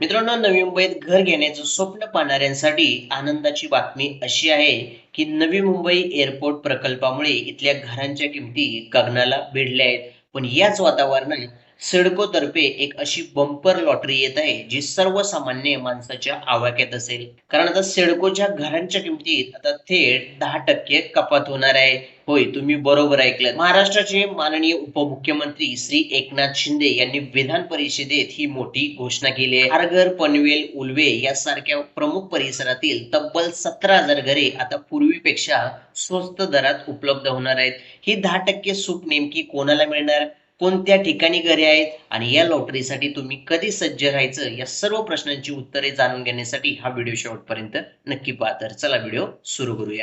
मित्रांनो नवी मुंबईत घर घेण्याचं स्वप्न पाहणाऱ्यांसाठी आनंदाची बातमी अशी आहे की नवी मुंबई एअरपोर्ट प्रकल्पामुळे इथल्या घरांच्या किमती गगनाला भिडल्या आहेत. पण याच वातावरणात सिडको तर्फे एक अशी बंपर लॉटरी येत आहे जी सर्वसामान्य माणसाच्या आवाक्यात असेल. कारण आता सिडकोच्या घरांच्या किमतीत आता थेट दहा टक्के कपात होणार आहे. होय तुम्ही बरोबर ऐकलं महाराष्ट्राचे माननीय उपमुख्यमंत्री श्री एकनाथ शिंदे यांनी विधान परिषदेत ही मोठी घोषणा केली आहे. आरघर पनवेल उलवे यासारख्या प्रमुख परिसरातील तब्बल सतरा हजार घरे आता पूर्वीपेक्षा स्वस्त दरात उपलब्ध होणार आहेत. ही दहा टक्के सूट नेमकी कोणाला मिळणार? कोणत्या ठिकाणी घरे आहेत आणि या लॉटरीसाठी तुम्ही कधी सज्ज राहायचं? या सर्व प्रश्नांची उत्तरे जाणून घेण्यासाठी हा व्हिडिओ शेवटपर्यंत नक्की पाहा. तर चला व्हिडिओ सुरू करूया.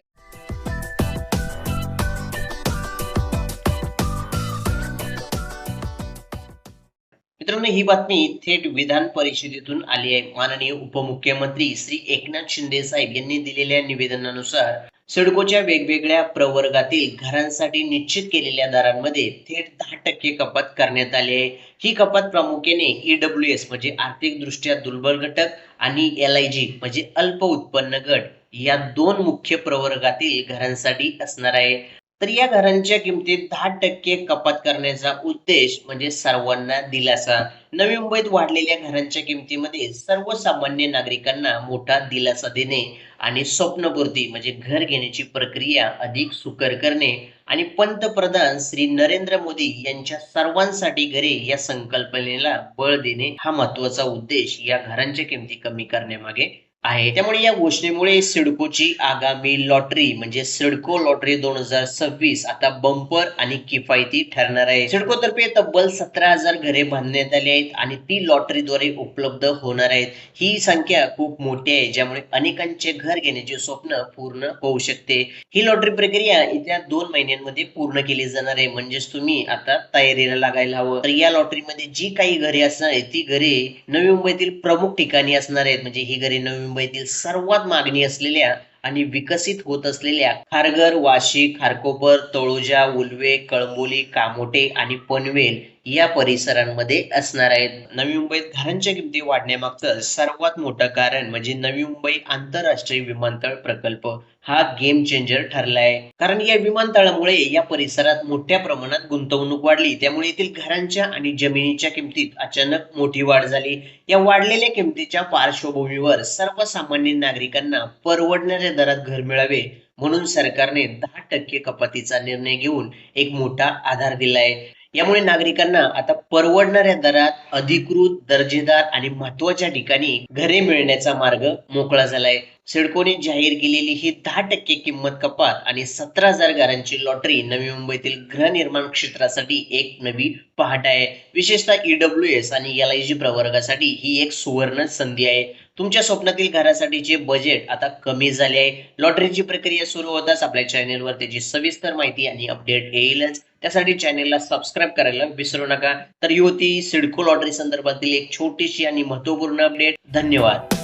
मित्रांनो ही बातमी थेट विधान परिषदेतून आली आहे. माननीय उपमुख्यमंत्री श्री एकनाथ शिंदे साहेब यांनी दिलेल्या निवेदनानुसार सिडकोच्या वेगवेगळ्या प्रवर्गातील घरांसाठी निश्चित केलेल्या दरांमध्ये थेट दहा टक्के कपात करण्यात आली आहे. ही कपात प्रामुख्याने ईडब्ल्यू एस म्हणजे आर्थिक दृष्ट्या दुर्बल घटक आणि एल आय जी म्हणजे अल्प उत्पन्न गट या दोन मुख्य प्रवर्गातील घरांसाठी असणार आहे. तर या घरांच्या किमतीत दहा टक्के कपात करण्याचा उद्देश म्हणजे सर्वांना दिलासा. नवी मुंबईत वाढलेल्या घरांच्या किमतीमध्ये सर्वसामान्य नागरिकांना मोठा दिलासा देणे आणि स्वप्नपूर्ती म्हणजे घर घेण्याची प्रक्रिया अधिक सुकर करणे. आणि पंतप्रधान श्री नरेंद्र मोदी यांच्या सर्वांसाठी घरे या संकल्पनेला बळ देणे हा महत्त्वाचा उद्देश या घरांच्या किमती कमी करण्यामागे आहे. त्यामुळे या घोषणेमुळे सिडकोची आगामी लॉटरी म्हणजे सिडको लॉटरी दोन हजार सव्वीस आता बंपर आणि किफायती ठरणार आहे. सिडको तर्फे तब्बल सतरा हजार घरे बांधण्यात आली आहेत आणि ती लॉटरीद्वारे उपलब्ध होणार आहेत. ही संख्या खूप मोठी आहे ज्यामुळे अनेकांचे घर घेण्याचे स्वप्न पूर्ण होऊ शकते. ही लॉटरी प्रक्रिया येत्या दोन महिन्यांमध्ये पूर्ण केली जाणार आहे म्हणजेच तुम्ही आता तयारीला लागायला हवं. तर या लॉटरीमध्ये जी काही घरे असणार आहेत ती घरे नवी मुंबईतील प्रमुख ठिकाणी असणार आहेत. म्हणजे ही घरे नवी मुंबईतील सर्वात मागणी असलेल्या आणि विकसित होत असलेल्या खारघर वाशी खारकोपर तळोजा उलवे कळंबोली कामोटे आणि पनवेल या परिसरांमध्ये असणार आहेत. नवी मुंबईत घरांच्या किमती वाढण्यामागचं सर्वात मोठं कारण म्हणजे नवी मुंबई आंतरराष्ट्रीय विमानतळ प्रकल्प हा गेम चेंजर ठरलाय. कारण या विमानतळामुळे या परिसरात मोठ्या प्रमाणात गुंतवणूक वाढली. त्यामुळे येथील घरांच्या आणि जमिनीच्या किमतीत अचानक मोठी वाढ झाली. या वाढलेल्या किमतीच्या पार्श्वभूमीवर सर्वसामान्य नागरिकांना परवडणाऱ्या दरात घर मिळावे म्हणून सरकारने दहा टक्के कपातीचा निर्णय घेऊन एक मोठा आधार दिलाय. यामुळे नागरिकांना आता परवडणाऱ्या दरात अधिकृत दर्जेदार आणि महत्त्वाच्या ठिकाणी घरे मिळण्याचा मार्ग मोकळा झालाय. सिडकोने जाहीर केलेली ही दहा टक्के किंमत कपात आणि सतरा हजार घरांची लॉटरी नवी मुंबईतील गृहनिर्माण क्षेत्रासाठी एक नवी पहाट आहे. विशेषतः ईडब्ल्यू एस आणि एल आय जी प्रवर्गासाठी ही एक सुवर्ण संधी आहे. तुमच्या स्वप्नातील घरासाठीचे बजेट आता कमी झाले आहे लॉटरीची प्रक्रिया सुरू होताच आपल्या चॅनेलवर त्याची सविस्तर माहिती आणि अपडेट येईलच. त्यासाठी चॅनेलला सबस्क्राईब करायला विसरू नका. तर ही होती सिडको लॉटरी संदर्भातील एक छोटीशी आणि महत्त्वपूर्ण अपडेट धन्यवाद.